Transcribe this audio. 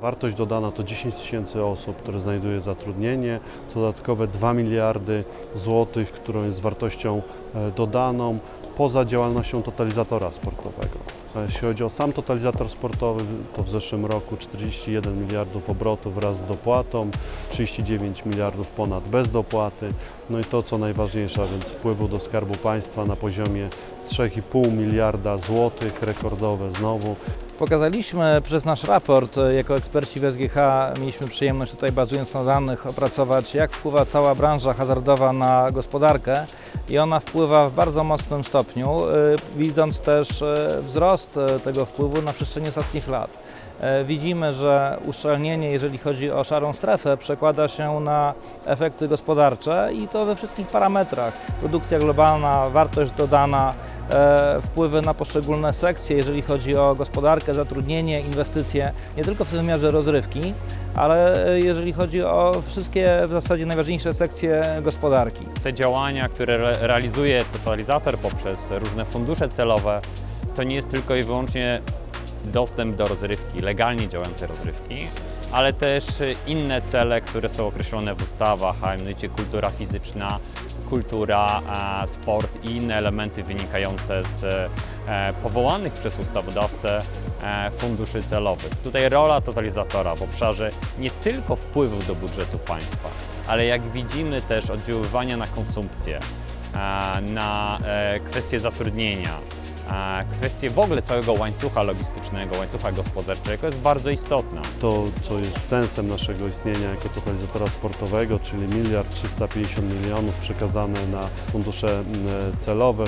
Wartość dodana to 10 tysięcy osób, które znajduje zatrudnienie, dodatkowe 2 miliardy złotych, którą jest wartością e, dodaną poza działalnością totalizatora sportowego. Jeśli chodzi o sam totalizator sportowy, to w zeszłym roku 41 miliardów obrotów wraz z dopłatą, 39 miliardów ponad bez dopłaty. No i to co najważniejsze, a więc wpływu do Skarbu Państwa na poziomie 3,5 miliarda złotych, rekordowe znowu. Pokazaliśmy przez nasz raport, e, jako eksperci w SGH mieliśmy przyjemność tutaj bazując na danych opracować, jak wpływa cała branża hazardowa na gospodarkę i ona wpływa w bardzo mocnym stopniu, e, widząc też e, wzrost e, tego wpływu na przestrzeni ostatnich lat. E, Widzimy, że uszczelnienie, jeżeli chodzi o szarą strefę, przekłada się na efekty gospodarcze i to we wszystkich parametrach. Produkcja globalna, wartość dodana, e, wpływy na poszczególne sekcje, jeżeli chodzi o gospodarkę, zatrudnienie, inwestycje, nie tylko w tym wymiarze rozrywki, ale jeżeli chodzi o wszystkie w zasadzie najważniejsze sekcje gospodarki. Te działania, które re realizuje totalizator poprzez różne fundusze celowe, to nie jest tylko i wyłącznie dostęp do rozrywki, legalnie działającej rozrywki, ale też inne cele, które są określone w ustawach, a mianowicie kultura fizyczna, kultura, e, sport i inne elementy wynikające z e, powołanych przez ustawodawcę e, funduszy celowych. Tutaj rola totalizatora w obszarze nie tylko wpływów do budżetu państwa, ale jak widzimy też oddziaływania na konsumpcję, na kwestie zatrudnienia, kwestie w ogóle całego łańcucha logistycznego, łańcucha gospodarczego jest bardzo istotna. To, co jest sensem naszego istnienia jako totalizatora sportowego, czyli miliard 350 milionów przekazane na fundusze mm, celowe,